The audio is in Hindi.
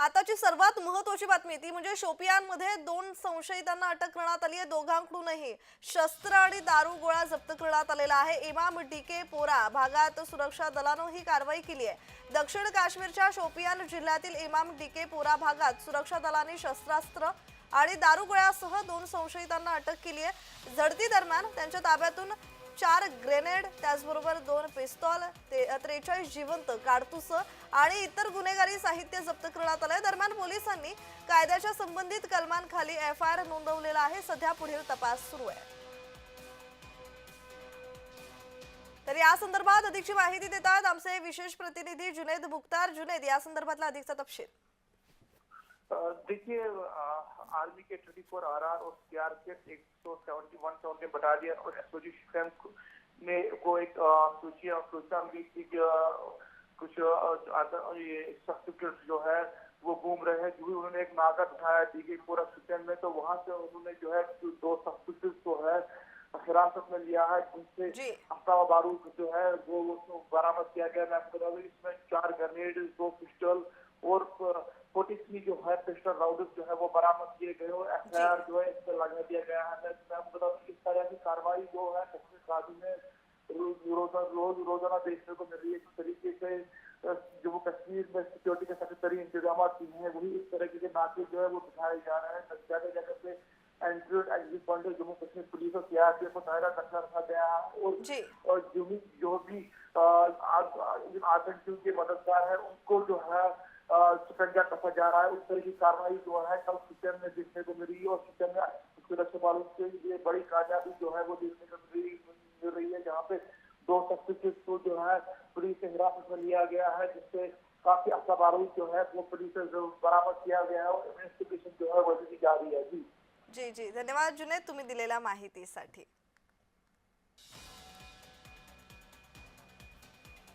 आताची सर्वात महत्वाची बातमी ती म्हणजे शोपियानमध्ये दोन संशयितांना अटक करण्यात आली आहे. दोघांकडूनही शस्त्र आणि दारू गोळा जप्त करण्यात आलेला आहे. इमाम डीके पोरा भागात सुरक्षा दलानं ही कारवाई केली आहे. दक्षिण काश्मीरच्या शोपियान जिल्ह्यातील इमाम डीके पोरा भागात सुरक्षा दलाने शस्त्रास्त्र आणि दारुगोळ्यासह दोन संशयितांना अटक केली आहे. झडती दरम्यान त्यांच्या ताब्यातून चार ग्रेनेड त्याचबरोबर पिस्तॉल ते त्रेचाळीस जिवंत काडतुस आणि इतर गुन्हेगारी साहित्य जप्त करण्यात आलंय. दरम्यान पोलिसांनी कायद्याच्या संबंधित कलमांखाली एफ आय आर नोंदवलेला आहे. सध्या पुढील तपास सुरू आहे. तर या संदर्भात अधिकची माहिती देतात आमचे विशेष प्रतिनिधी जुनेद मुख्तार. जुनेद या संदर्भातला अधिकचा तपशील. देखिए आर्मी के 24 आर आर और सीआरपीएफ एक सौ सेवेंटी वन सेवेंटी बटालियन और एसओजी ने को एक सूची सूचना मिली थी कि कुछ ये सब्सिक्यूट जो है वो घूम रहे हैं। जो भी उन्होंने एक नागा उठाया दी गई पूरा सुचन में तो वहाँ से उन्होंने जो है दो सब्सिक्यूट जो है हिरासत में लिया है। जिनसे। हफ़्ता बारूद जो है वो बरामद किया गया। मैं आपको बता दूँ इसमें चार ग्रेनेड दो पिस्टल जो है पिस्टल राउंड जो है वो बरामद किए गए और एफ़ आई आर जो है इस पर लगा दिया गया है। मैं आपको बता दूँ इस तरह की कार्रवाई जो है कश्मीर घाटी में रोज रोज़ाना रोज रोज़ाना देखने को मिल रही है। जिस तरीके से जम्मू कश्मीर में सिक्योरिटी के सख्त इंतज़ाम किए हैं वही इस तरह के नाके जो है वो बिठाए जा रहे हैं। जगह जगह पे entry exit point Jammu Kashmir police और सीआरपीएफ को दायरा रखा रखा गया है और जी। जो भी जो भी आतंकियों के मददगार है उनको जो है शिकंजा कसा जा रहा है, उस तरह की कार्रवाई जो है कल किचन में देखने को मिली और किचन में बलों से ये बड़ी कामयाबी जो है वो देखने को मिल रही रही है, जहाँ पे दो सब्सिक्यूट को जो है पुलिस से हिरासत में लिया गया है, जिससे काफ़ी अच्छा बारूद जो है वो पुलिस से बरामद किया गया है और इन्वेस्टिगेशन जो है वो अभी जारी है। जी। जी जी, धन्यवाद जुनेद, तुम्ही दिलेल्या माहितीसाठी.